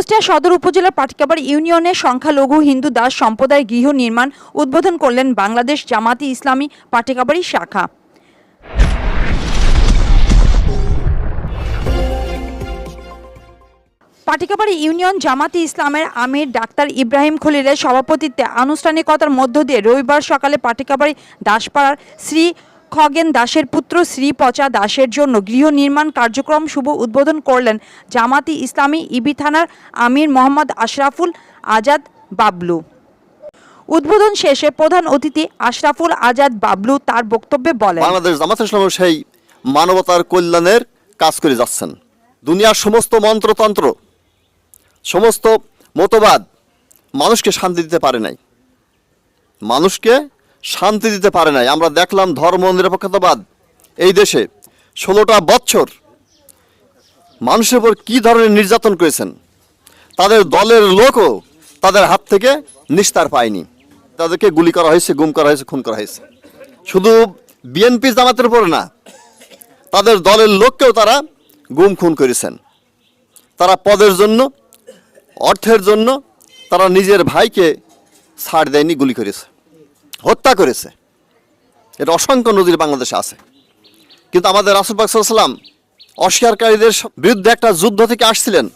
কুষ্টিয়া সদর উপজেলার পাটিকাবাড়ি ইউনিয়নের সংখ্যালঘু হিন্দু দাস সম্প্রদায় গৃহ নির্মাণ উদ্বোধন করলেন বাংলাদেশ জামাতি ইসলামী পাটিকাবাড়ি শাখা। পাটিকাবাড়ি ইউনিয়ন জামাতি ইসলামের আমির ডাক্তার ইব্রাহিম খলিলের সভাপতিত্বে আনুষ্ঠানিকতার মধ্য দিয়ে রবিবার সকালে পাটিকাবাড়ি দাসপাড়ার শ্রী খগেন দাসের পুত্র শ্রী পচা দাসের জন্য গৃহ নির্মাণ কার্যক্রম শুভ উদ্বোধন করলেন জামাতি ইসলামী ইবি থানার আমির মোহাম্মদ আশরাফুল আজাদ বাবলু। উদ্বোধন শেষে প্রধান অতিথি আশরাফুল আজাদ বাবলু তার বক্তব্যে বলেন, বাংলাদেশ জামাত সেই মানবতার কল্যাণের কাজ করে যাচ্ছেন। দুনিয়ার সমস্ত মন্ত্রতন্ত্র, সমস্ত মতবাদ মানুষকে শান্তি দিতে পারে নাই। মানুষকে শান্তি দিতে পারে নাই। আমরা দেখলাম ধর্ম নিরপেক্ষতাবাদ এই দেশে। ষোলোটা বছর মানুষের উপর কী ধরনের নির্যাতন করেছেন? তাদের দলের লোকও তাদের হাত থেকে নিস্তার পায়নি। তাদেরকে গুলি করা হয়েছে, গুম করা হয়েছে, খুন করা হয়েছে। শুধু বিএনপি জামাতের উপর না, তাদের দলের লোককেও তারা গুম খুন করেছেন। তারা পদের জন্য, অর্থের জন্য তারা নিজের ভাইকে ছাড় দেয়নি, গুলি করেছে। হত্যা করেছে। এটা অসংখ্য নদীর বাংলাদেশে আছে। কিন্তু আমাদের রাসুল সাল্লাম অস্বীকারীদের বিরুদ্ধে একটা যুদ্ধ থেকে আসছিলেন।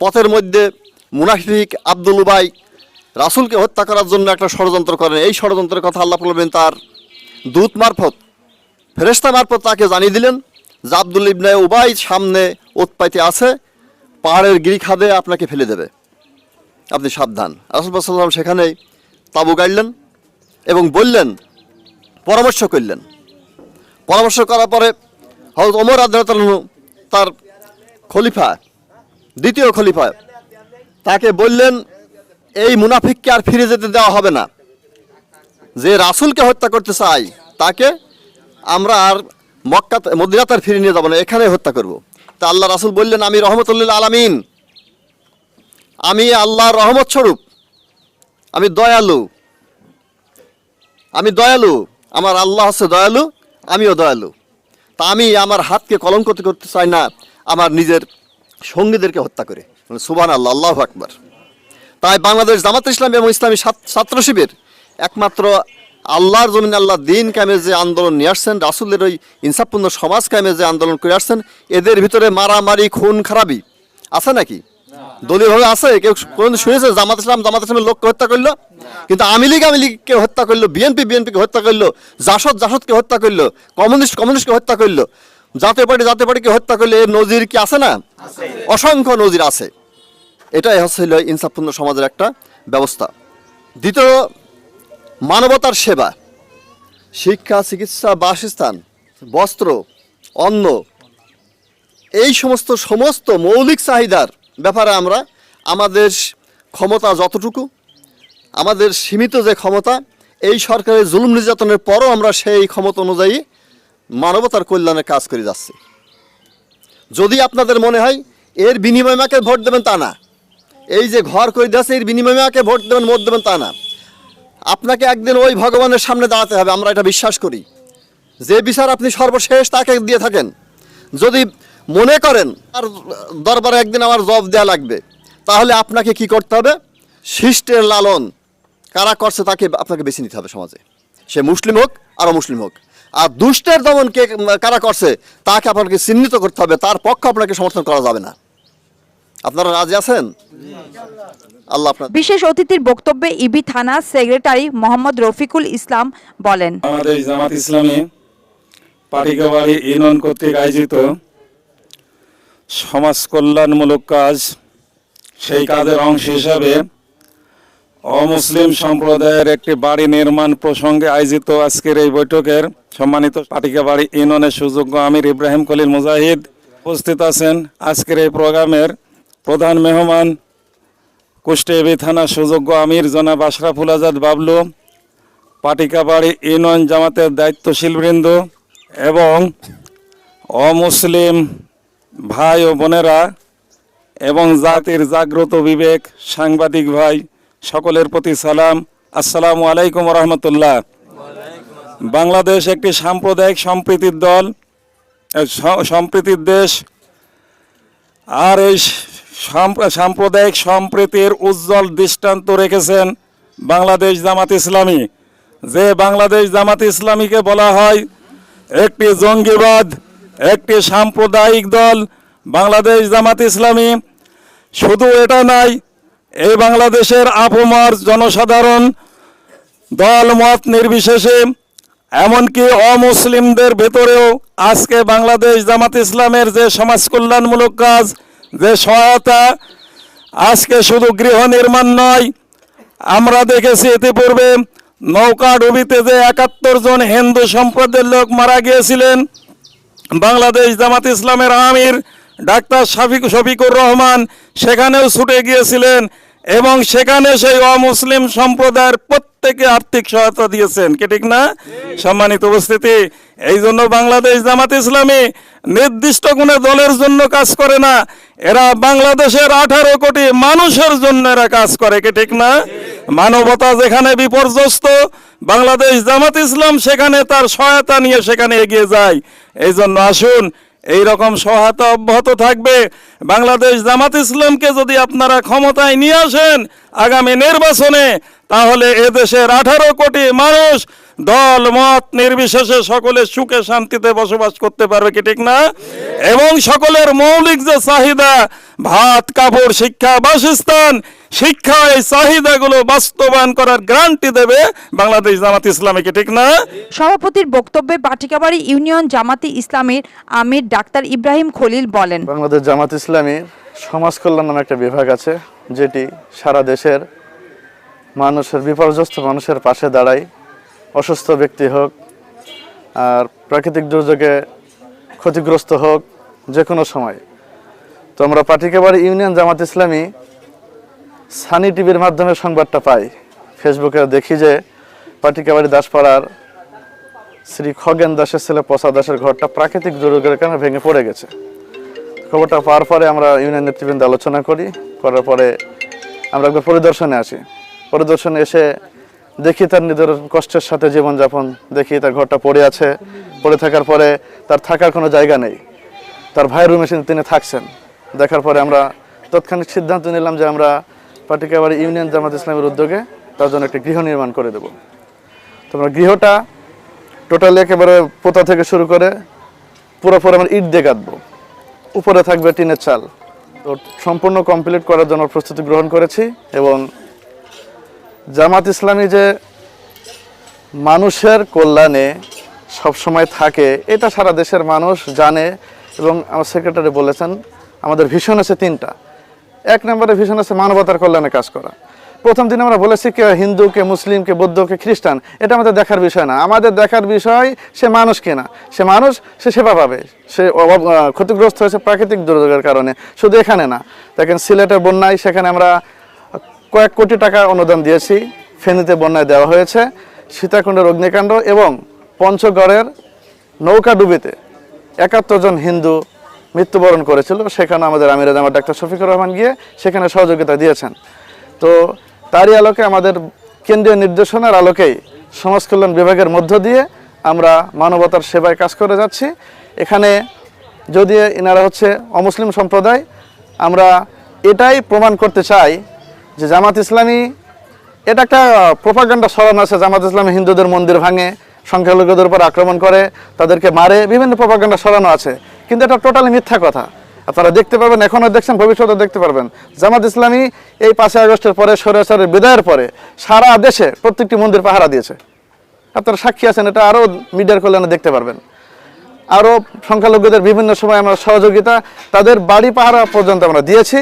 পথের মধ্যে মুনাফিক আব্দুল উবাই রাসুলকে হত্যা করার জন্য একটা ষড়যন্ত্র করেন। এই ষড়যন্ত্রের কথা আল্লাহ বলবেন, তার দূত মারফত ফেরেস্তা মারফত তাকে জানিয়ে দিলেন যে আব্দুল ইবনে উবাই সামনে উৎপাইতে আছে, পাহাড়ের গিরিখাদে আপনাকে ফেলে দেবে। আপনি সাবধান। রাসুল সাল্লাম সেখানেই তাবু গাড়লেন। এবং বললেন, পরামর্শ করলেন। পরামর্শ করার পরে হয়তো ওমর আদালতালু তার খলিফা, দ্বিতীয় খলিফা, তাকে বললেন, এই মুনাফিককে আর ফিরে যেতে দেওয়া হবে না। যে রাসুলকে হত্যা করতে চাই, তাকে আমরা আর মক্কা মদিনাতে আর ফিরে নিয়ে যাব না এখানে হত্যা করব। তা আল্লাহ রাসুল বললেন, আমি রহমতুল্লিল আলামিন। আমি আল্লাহর রহমত স্বরূপ। আমি দয়ালু। আমি দয়ালু, আমার আল্লাহ হচ্ছে দয়ালু, আমিও দয়ালু। তা আমি আমার হাতকে কলঙ্কিত করতে চাই না, আমার নিজের সঙ্গীদেরকে হত্যা করে। সুবান আল্লাহ আল্লাহ আকবার। তাই বাংলাদেশ জামাত ইসলাম এবং ইসলামী ছাত- ছাত্র শিবির একমাত্র আল্লাহর জমিন আল্লাহ দিন কামে যে আন্দোলন নিয়ে আসছেন, রাসুলের ওই ইনসাফপূর্ণ সমাজ কামে যে আন্দোলন করে আসছেন, এদের ভিতরে মারামারি, খুন, খারাপি আছে নাকি? দলীয়ভাবে আছে কেউ কোনদিন শুনেছে জামাত ইসলাম জামাত ইসলামের লোককে হত্যা করল? কিন্তু আওয়ামী লীগ আওয়ামী লীগকে হত্যা করল বিএনপি বিএনপিকে হত্যা করল জাসদ জাসদকে হত্যা করল কমিউনিস্ট কমিউনিস্টকে হত্যা করল জাতীয় পার্টি জাতীয় পার্টিকে হত্যা করলে এর নজির কি আছে না? অসংখ্য নজির আছে। এটাই হচ্ছে হলো ইনসাফপূর্ণ সমাজের একটা ব্যবস্থা। দ্বিতীয় মানবতার সেবা। শিক্ষা চিকিৎসা বাসস্থান বস্ত্র অন্ন এই সমস্ত সমস্ত মৌলিক চাহিদার ব্যাপারে আমরা, আমাদের ক্ষমতা যতটুকু, আমাদের সীমিত যে ক্ষমতা, এই সরকারের জুলুম নির্যাতনের পরও আমরা সেই ক্ষমতা অনুযায়ী মানবতার কল্যাণে কাজ করে যাচ্ছি। যদি আপনাদের মনে হয়, এর বিনিময়ে আমাকে ভোট দেবেন তা না। এই যে ঘর করে দিয়েছে, এর বিনিময়ে আমাকে ভোট দেবেন ভোট দেবেন তা না। আপনাকে একদিন ওই ভগবানের সামনে দাঁড়াতে হবে, আমরা এটা বিশ্বাস করি। যে বিচার আপনি সর্বশেষ তাকে দিয়ে থাকেন, যদি মনে করেন আর দরবারে একদিন আমার জব দেওয়া লাগবে। তাহলে আপনাকে কি করতে হবে? শিষ্টের লালন। কারা করছে তাকে আপনাকে বেছে নিতে হবে সমাজে। সে মুসলিম হোক আর মুসলিম হোক। আর দুষ্টের দমন কে কারা করছে তাকে আপনাকে চিহ্নিত করতে হবে। তার পক্ষে আপনাকে সমর্থন করা যাবে না। আপনারা রাজি আছেন? আল্লাহ আপনার বিশেষ অতিথির বক্তব্যে ইবি থানা সেক্রেটারি মোহাম্মদ রফিকুল ইসলাম বলেন বাংলাদেশ জামাত ইসলামী পাটিকাবাড়ি ইউনিয়ন কর্তৃক আয়োজিত সমাজ কল্যাণমূলক কাজ সেই কাজের অংশ হিসাবে অমুসলিম সম্প্রদায়ের একটি বাড়ি নির্মাণ প্রসঙ্গে আয়োজিত আজকের এই বৈঠকের সম্মানিত পাটিকাবাড়ি ইউনিয়নের সুযোগ্য আমির ইব্রাহিম কলিল মুজাহিদ উপস্থিত আছেন। আজকের এই প্রোগ্রামের প্রধান মেহমান কুষ্টিয়াবি থানা সুযোগ্য আমির জনাব আশরাফুল আজাদ বাবলু পাটিকাবাড়ি ইউনিয়ন জামাতের দায়িত্বশীল বৃন্দ এবং অমুসলিম ভাই ও বোনেরা এবং জাতির জাগ্রত বিবেক, সাংবাদিক ভাই, সকলের প্রতি সালাম। আসসালামু আলাইকুম রহমতুল্লাহ বাংলাদেশ একটি সাম্প্রদায়িক সম্প্রীতির দল সম্প্রীতির দেশ। আর এই সাম্প্রদায়িক সম্প্রীতির উজ্জ্বল দৃষ্টান্ত রেখেছেন বাংলাদেশ জামাত ইসলামী। যে বাংলাদেশ জামাত ইসলামীকে বলা হয় একটি জঙ্গিবাদ একটি সাম্প্রদায়িক দল, বাংলাদেশ জামাত ইসলামী। শুধু এটা নাই, এই বাংলাদেশের আপমার জনসাধারণ দল মত নির্বিশেষে, এমনকি অমুসলিমদের ভেতরেও আজকে বাংলাদেশ জামাত ইসলামের যে সমাজ কল্যাণমূলক কাজ, যে সহায়তা, আজকে শুধু গৃহ নির্মাণ নয়, আমরা দেখেছি ইতিপূর্বে নৌকা ডুবিতে যে একাত্তর জন হিন্দু সম্প্রদায়ের লোক মারা গিয়েছিলেন বাংলাদেশ জামাত ইসলামের আমির ডাক্তার শাফিক শফিকুর রহমান সেখানেও ছুটে গিয়েছিলেন এবং সেখানে সেই অমুসলিম সম্প্রদায়ের প্রত্যেকে আর্থিক সহায়তা দিয়েছেন। কি ঠিক না? সম্মানিত উপস্থিতি এই জন্য বাংলাদেশ জামাত ইসলামী নির্দিষ্ট কোনো দলের জন্য কাজ করে না। এরা বাংলাদেশের আঠারো কোটি মানুষের জন্য এরা কাজ করে। কি ঠিক না? মানবতা যেখানে বিপর্যস্ত, বাংলাদেশ জামাত ইসলাম সেখানে তার সহায়তা নিয়ে সেখানে এগিয়ে যায়। এই জন্য আসুন এই রকম সহায়তা অব্যাহত থাকবে। বাংলাদেশ জামাত ইসলামকে যদি আপনারা ক্ষমতায় নিয়ে আসেন আগামী নির্বাচনে, তাহলে এদেশের আঠারো কোটি মানুষ দল মত নির্বিশেষে সকলে সুখে শান্তিতে বসবাস করতে পারবে কি ঠিক না? এবং সকলের মৌলিক যে চাহিদা ভাত কাপড় শিক্ষা বাসস্থান শিক্ষা এই চাহিদাগুলো বাস্তবায়ন করার গ্রান্টি দেবে বাংলাদেশ জামাত ইসলামীকে ঠিক না? সভাপতির বক্তব্যে পাটিকাবাড়ি ইউনিয়ন জামাতি ইসলামের আমির ডাক্তার ইব্রাহিম খলিল বলেন বাংলাদেশ জামাত ইসলামীর সমাজ কল্যাণ নামে একটা বিভাগ আছে যেটি সারা দেশের মানুষের বিপর্যস্ত মানুষের পাশে দাঁড়ায়। অসুস্থ ব্যক্তি হোক আর প্রাকৃতিক দুর্যোগে ক্ষতিগ্রস্ত হোক যে কোনো সময়। তো আমরা পাটিকাবাড়ি ইউনিয়ন জামাত ইসলামী সানি টিভির মাধ্যমে সংবাদটা পাই। ফেসবুকে দেখি যে পাটিকাবাড়ি দাসপাড়ার শ্রী খগেন দাসের ছেলে প্রসাদ দাসের ঘরটা প্রাকৃতিক দুর্যোগের কারণে ভেঙে পড়ে গেছে। খবরটা পাওয়ার পরে আমরা ইউনিয়ন নেতৃবৃন্দ আলোচনা করি। করার পরে আমরা একবার পরিদর্শনে আসি। পরিদর্শনে এসে দেখি তার নিজের কষ্টের সাথে জীবনযাপন, দেখি তার ঘরটা পড়ে আছে। পড়ে থাকার পরে তার থাকার কোনো জায়গা নেই। তার ভাইয়ের রুমে তিনি থাকছেন। দেখার পরে আমরা তৎক্ষণিক সিদ্ধান্ত নিলাম যে আমরা পাটিকাবাড়ি ইউনিয়ন জামাত ইসলামের উদ্যোগে তার জন্য একটি গৃহ নির্মাণ করে দেব। তো আমরা গৃহটা টোটালি একেবারে পোতা থেকে শুরু করে পুরোপুরি আমরা ইট দিয়ে কাটবো। উপরে থাকবে টিনের চাল। তো সম্পূর্ণ কমপ্লিট করার জন্য প্রস্তুতি গ্রহণ করেছি এবং জামাত ইসলামী যে মানুষের কল্যাণে সবসময় থাকে, এটা সারা দেশের মানুষ জানে এবং আমার সেক্রেটারি বলেছেন, আমাদের ভীষণ আছে তিনটা। এক নম্বরে ভীষণ আছে মানবতার কল্যাণে কাজ করা। প্রথম দিন আমরা বলেছি কে হিন্দু, কে মুসলিম, কে বৌদ্ধ, কে খ্রিস্টান, এটা আমাদের দেখার বিষয় না। আমাদের দেখার বিষয়, সে মানুষ কিনা। সে মানুষ, সে সেবা পাবে। সে ক্ষতিগ্রস্ত হয়েছে প্রাকৃতিক দুর্যোগের কারণে। শুধু এখানে না। দেখেন সিলেটের বন্যায় সেখানে আমরা কয়েক কোটি টাকা অনুদান দিয়েছি। ফেনীতে বন্যায় দেওয়া হয়েছে। সীতাকুণ্ডের অগ্নিকাণ্ড এবং পঞ্চগড়ের নৌকা ডুবিতে একাত্তর জন হিন্দু মৃত্যুবরণ করেছিল। সেখানে আমাদের আমির জামাত ডাক্তার শফিকুর রহমান গিয়ে সেখানে সহযোগিতা দিয়েছেন। তো তারই আলোকে আমাদের কেন্দ্রীয় নির্দেশনার আলোকেই সমাজ কল্যাণ বিভাগের মধ্য দিয়ে আমরা মানবতার সেবায় কাজ করে যাচ্ছি। এখানে যদি এনারা হচ্ছে অমুসলিম সম্প্রদায়, আমরা এটাই প্রমাণ করতে চাই যে জামাত ইসলামী, এটা একটা প্রোপাগান্ডা ছড়ানো আছে। জামাত ইসলামী হিন্দুদের মন্দির ভাঙে, সংখ্যালঘুদের উপর আক্রমণ করে, তাদেরকে মারে, বিভিন্ন প্রোপাগান্ডা ছড়ানো আছে। কিন্তু এটা টোটালি মিথ্যা কথা। আপনারা দেখতে পারবেন, এখনও দেখছেন ভবিষ্যতে দেখতে পারবেন। জামাত ইসলামী এই পাঁচই আগস্টের পরে, সরেসরের বিদায়ের পরে, সারা দেশে প্রত্যেকটি মন্দির পাহারা দিয়েছে। আপনারা সাক্ষী আছেন, এটা আরও মিডিয়ার কল্যাণে দেখতে পারবেন। আরও সংখ্যালঘুদের বিভিন্ন সময় আমরা সহযোগিতা, তাদের বাড়ি পাহারা পর্যন্ত আমরা দিয়েছি।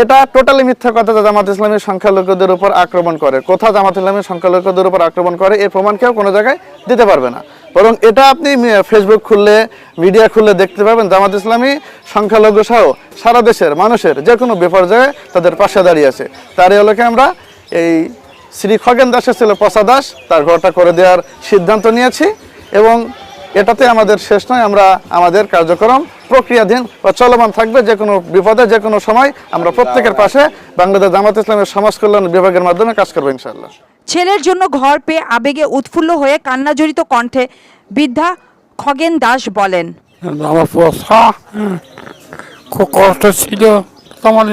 এটা টোটালি মিথ্যা কথা যে জামাত ইসলামী সংখ্যালঘুদের উপর আক্রমণ করে। কোথাও জামাত ইসলামী সংখ্যালঘুদের উপর আক্রমণ করে এই প্রমাণ কেউ কোনো জায়গায় দিতে পারবে না। বরং এটা আপনি ফেসবুক খুললে মিডিয়া খুললে দেখতে পাবেন, জামাত ইসলামী সংখ্যালঘু সহ সারা দেশের মানুষের যে কোনো বিপর্যয়ে তাদের পাশে দাঁড়িয়ে আছে। তার এই আলোকে আমরা এই শ্রী খগেন দাসের ছিল পসা দাস, তার ঘরটা করে দেওয়ার সিদ্ধান্ত নিয়েছি এবং এটাতে আমাদের শেষ নয় আমরা আমাদের কার্যক্রম প্রক্রিয়াধীন বা চলমান থাকবে যে কোনো বিপদে যে কোনো সময়। আমরা প্রত্যেকের পাশে বাংলাদেশ জামাত ইসলামের সমাজ কল্যাণ বিভাগের মাধ্যমে কাজ করব ইনশাল্লাহ ছেলের জন্য ঘর পেয়ে আবেগে উৎফুল্ল হয়ে কান্নাজড়িত কণ্ঠে বৃদ্ধা খগেন দাস বলেন আমার খুব কষ্ট ছিল।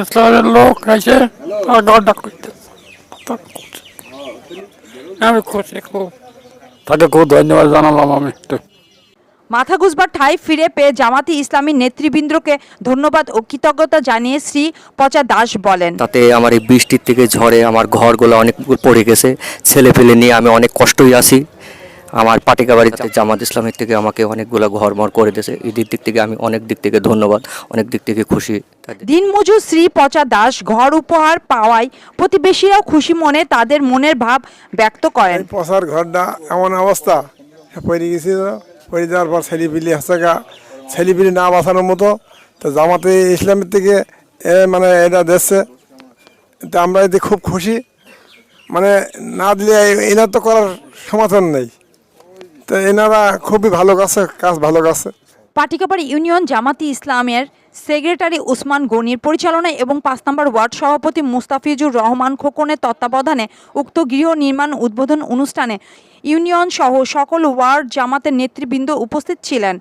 ইসলামের লোক এসে তার ঘরটা করতে আমি খুশি খুব। তাকে খুব ধন্যবাদ জানালাম আমি মাথা গুজবার ঠাঁই ফিরে পেয়ে জামাতি ইসলামী নেতৃবৃন্দকে ধন্যবাদ ও কৃতজ্ঞতা জানিয়ে শ্রী পচা দাস বলেন। তাতে আমার এই বৃষ্টির থেকে ঝড়ে আমার ঘরগুলো অনেক পড়ে গেছে ছেলে পেলে নিয়ে আমি অনেক কষ্টই আছি। আমার পাটিকা বাড়িতে জামাত ইসলামের থেকে আমাকে অনেকগুলো ঘর মর করে দিয়েছে। এই দিক থেকে আমি অনেক দিক থেকে ধন্যবাদ অনেক দিক থেকে খুশি। দিনমজুর শ্রী পচা দাস ঘর উপহার পাওয়ায় প্রতিবেশীরাও খুশি মনে তাদের মনের ভাব ব্যক্ত করেন। পচার ঘরটা এমন অবস্থা পড়ে গেছিল পড়ে যাওয়ার পর ছেলেপিলি হচ্ছে গা, ছেলেপিলি না বাঁচানোর মতো, তো জামাতে ইসলামের থেকে মানে এটা দিচ্ছে। তো আমরা এতে খুব খুশি। মানে না দিলে এনার তো করার সমাধান নেই। তো এনারা খুবই ভালো কাছে কাজ ভালো কাছে পাটিকাপাড়ি ইউনিয়ন জামাতি ইসলামের সেক্রেটারি উসমান গনির পরিচালনায় এবং পাঁচ নম্বর ওয়ার্ড সভাপতি মুস্তাফিজুর রহমান খোকনের তত্ত্বাবধানে উক্ত গৃহ নির্মাণ উদ্বোধন অনুষ্ঠানে ইউনিয়ন সহ সকল ওয়ার্ড জামাতের নেতৃবৃন্দ উপস্থিত ছিলেন।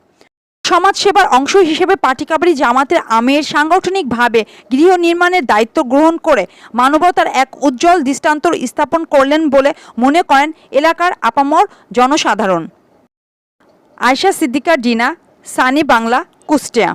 সমাজসেবার অংশ হিসেবে পাটিকাবাড়ি জামাতের আমের সাংগঠনিকভাবে গৃহ নির্মাণের দায়িত্ব গ্রহণ করে মানবতার এক উজ্জ্বল দৃষ্টান্ত স্থাপন করলেন বলে মনে করেন এলাকার আপামর জনসাধারণ। আয়শা সিদ্দিকা, ডিনা, সানি বাংলা, কুষ্টিয়া।